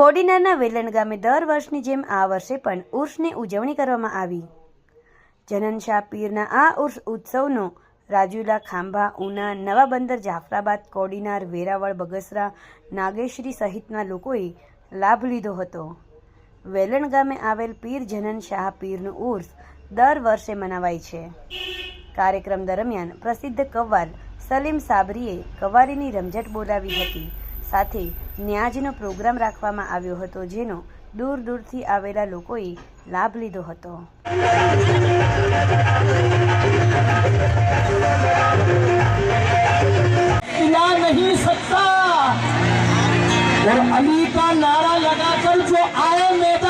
કોડીનારના વેલણ ગામે દર વર્ષની જેમ આ વર્ષે પણ ઉર્સની ઉજવણી કરવામાં આવી. જનનશાહ પીરના આ ઉર્સ ઉત્સવનો રાજુલા, ખાંભા, ઉના, નવા બંદર, જાફરાબાદ, કોડીનાર, વેરાવળ, બગસરા, નાગેશ્રી સહિતના લોકોએ લાભ લીધો હતો. વેલણ ગામે આવેલ પીર જનનશાહ પીરનું ઉર્સ દર વર્ષે મનાવાય છે. કાર્યક્રમ દરમિયાન પ્રસિદ્ધ કવ્વાલ સલીમ સાબરીએ કવારીની રમઝટ બોલાવી હતી. સાથે ન્યાજનો પ્રોગ્રામ રાખવામાં આવ્યો હતો, જેનો દૂર દૂરથી આવેલા લોકોએ લાભ લીધો હતો. નહીં સકતા. અલી જો આયા